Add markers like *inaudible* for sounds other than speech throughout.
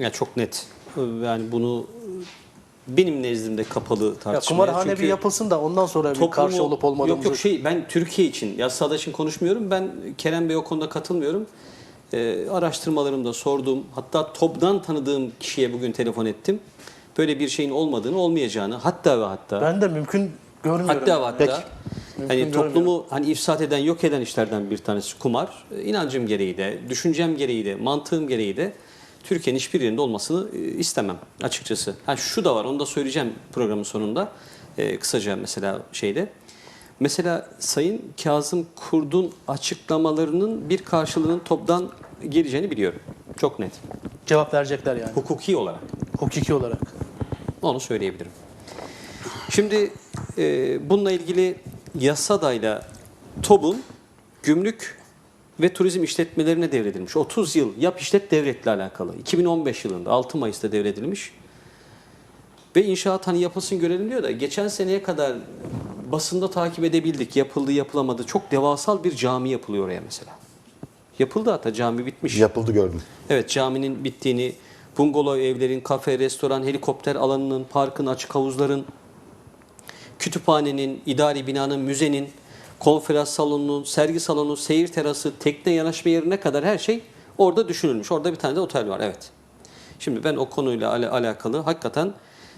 Ya çok net. Yani bunu benim nezdimde kapalı Ya tartışmaya. kumarhane Çünkü bir yapılsın da ondan sonra bir toplumu- karşı olup olmadığımızı... Yok yok şey ben Türkiye için yasada için konuşmuyorum. Ben Kerem Bey o konuda katılmıyorum. Ee, araştırmalarımda sorduğum hatta TOB'dan tanıdığım kişiye bugün telefon ettim. Böyle bir şeyin olmadığını olmayacağını hatta ve hatta Ben de mümkün görmüyorum. hatta ve hatta Peki. hani toplumu hani ifsat eden yok eden işlerden bir tanesi kumar. İnancım gereği de, düşüncem gereği de, mantığım gereği de Türkiye'nin hiçbir yerinde olmasını e, istemem açıkçası. Ha şu da var onu da söyleyeceğim programın sonunda. Ee, kısaca mesela şeyde. Mesela Sayın Kazım Kurd'un açıklamalarının bir karşılığının toptan geleceğini biliyorum. Çok net. Cevap verecekler yani. Hukuki olarak. Hukuki olarak. Onu söyleyebilirim. Şimdi e, bununla ilgili yasadayla TOB'un gümrük ve turizm işletmelerine devredilmiş. 30 yıl yap işlet devretle alakalı. 2015 yılında 6 Mayıs'ta devredilmiş. Ve inşaat hani yapılsın görelim diyor da geçen seneye kadar basında takip edebildik. Yapıldı yapılamadı. Çok devasal bir cami yapılıyor oraya mesela. Yapıldı hatta cami bitmiş. Yapıldı gördüm. Evet caminin bittiğini, bungalov evlerin, kafe, restoran, helikopter alanının, parkın, açık havuzların, kütüphanenin, idari binanın, müzenin, konferans salonunun, sergi salonu, seyir terası, tekne yanaşma yerine kadar her şey orada düşünülmüş. Orada bir tane de otel var evet. Şimdi ben o konuyla ala- alakalı hakikaten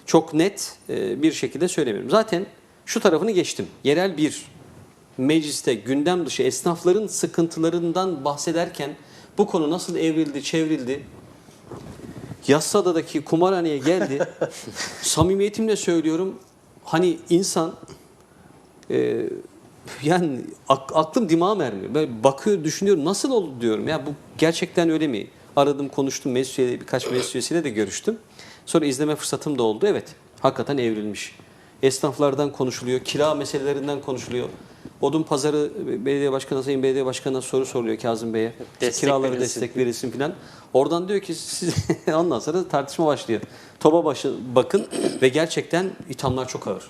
çok net e, bir şekilde söylemiyorum. Zaten şu tarafını geçtim. Yerel bir mecliste gündem dışı esnafların sıkıntılarından bahsederken bu konu nasıl evrildi, çevrildi? Yassıada'daki kumarhaneye geldi. *laughs* Samimiyetimle söylüyorum. Hani insan e, *laughs* yani ak- aklım dimağım ermiyor. Ben bakıyor, düşünüyorum nasıl oldu diyorum. Ya bu gerçekten öyle mi? Aradım, konuştum, meclis üyeleri- birkaç meclis üyesiyle de görüştüm. Sonra izleme fırsatım da oldu. Evet, hakikaten evrilmiş. Esnaflardan konuşuluyor, kira meselelerinden konuşuluyor. Odun pazarı belediye başkanı, sayın belediye başkanına soru soruluyor Kazım Bey'e. Destek kiraları verilsin. destek verilsin filan. Oradan diyor ki siz *laughs* ondan sonra tartışma başlıyor. Toba başı bakın ve gerçekten ithamlar çok ağır.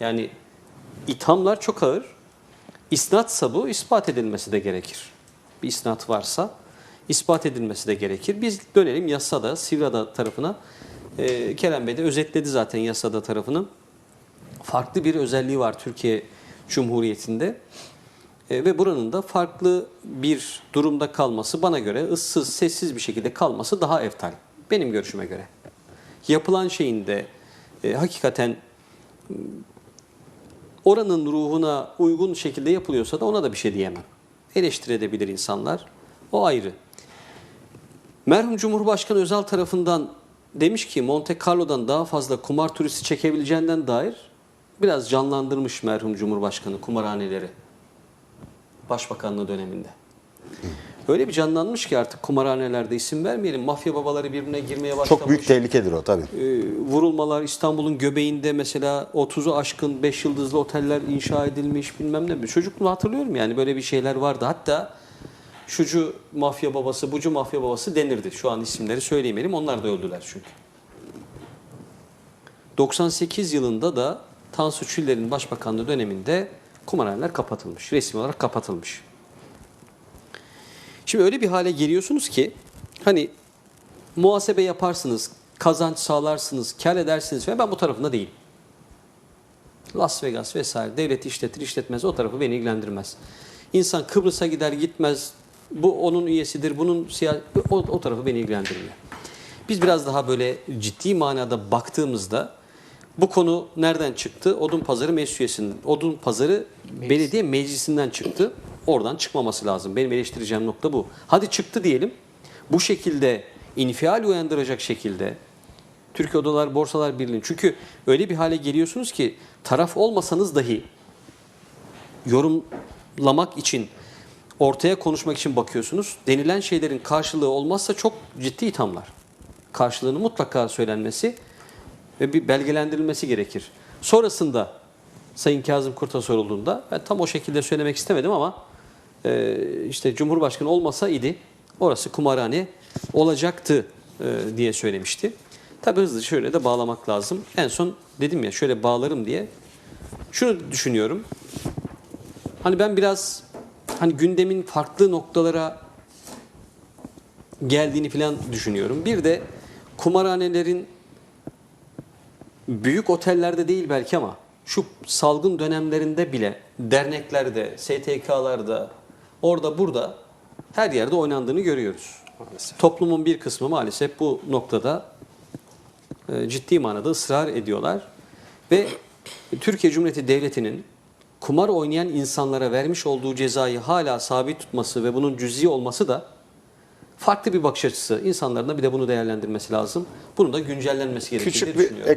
Yani ithamlar çok ağır. İsnatsa bu ispat edilmesi de gerekir. Bir isnat varsa ispat edilmesi de gerekir. Biz dönelim yasada, Sivrada tarafına. Ee, Kerem Bey de özetledi zaten yasada tarafını. Farklı bir özelliği var Türkiye Cumhuriyeti'nde. E, ve buranın da farklı bir durumda kalması bana göre ıssız, sessiz bir şekilde kalması daha eftal. Benim görüşüme göre. Yapılan şeyin de e, hakikaten oranın ruhuna uygun şekilde yapılıyorsa da ona da bir şey diyemem. Eleştirebilir insanlar. O ayrı. Merhum Cumhurbaşkanı Özal tarafından demiş ki Monte Carlo'dan daha fazla kumar turisti çekebileceğinden dair biraz canlandırmış merhum Cumhurbaşkanı kumarhaneleri. Başbakanlığı döneminde. Öyle bir canlanmış ki artık kumarhanelerde isim vermeyelim. Mafya babaları birbirine girmeye başlamış. Çok büyük tehlikedir o tabii. Ee, vurulmalar İstanbul'un göbeğinde mesela 30'u aşkın 5 yıldızlı oteller inşa edilmiş bilmem ne. Çocukluğumu hatırlıyorum yani böyle bir şeyler vardı. Hatta şucu mafya babası, bucu mafya babası denirdi. Şu an isimleri söyleyemeyelim. Onlar da öldüler çünkü. 98 yılında da Tansu Çiller'in başbakanlığı döneminde kumarhaneler kapatılmış. Resmi olarak kapatılmış. Şimdi öyle bir hale geliyorsunuz ki hani muhasebe yaparsınız, kazanç sağlarsınız, kar edersiniz ve ben bu tarafında değilim. Las Vegas vesaire devlet işletir işletmez o tarafı beni ilgilendirmez. İnsan Kıbrıs'a gider gitmez bu onun üyesidir bunun siyasi o, o tarafı beni ilgilendirmiyor. Biz biraz daha böyle ciddi manada baktığımızda bu konu nereden çıktı? Odun Pazarı Meclis Üyesi'nin. Odun Pazarı Belediye Meclisi'nden çıktı. Oradan çıkmaması lazım. Benim eleştireceğim nokta bu. Hadi çıktı diyelim. Bu şekilde infial uyandıracak şekilde Türkiye Odalar Borsalar Birliği. Çünkü öyle bir hale geliyorsunuz ki taraf olmasanız dahi yorumlamak için ortaya konuşmak için bakıyorsunuz. Denilen şeylerin karşılığı olmazsa çok ciddi ithamlar. Karşılığını mutlaka söylenmesi ve bir belgelendirilmesi gerekir. Sonrasında Sayın Kazım Kurt'a sorulduğunda ben tam o şekilde söylemek istemedim ama e, işte Cumhurbaşkanı olmasa idi orası kumarhane olacaktı e, diye söylemişti. Tabi hızlı şöyle de bağlamak lazım. En son dedim ya şöyle bağlarım diye. Şunu düşünüyorum. Hani ben biraz hani gündemin farklı noktalara geldiğini falan düşünüyorum. Bir de kumarhanelerin büyük otellerde değil belki ama şu salgın dönemlerinde bile derneklerde, STK'larda, orada burada her yerde oynandığını görüyoruz. Toplumun bir kısmı maalesef bu noktada e, ciddi manada ısrar ediyorlar ve Türkiye Cumhuriyeti Devleti'nin kumar oynayan insanlara vermiş olduğu cezayı hala sabit tutması ve bunun cüzi olması da farklı bir bakış açısı. İnsanların da bir de bunu değerlendirmesi lazım. Bunun da güncellenmesi gerektiğini Küçük düşünüyorum.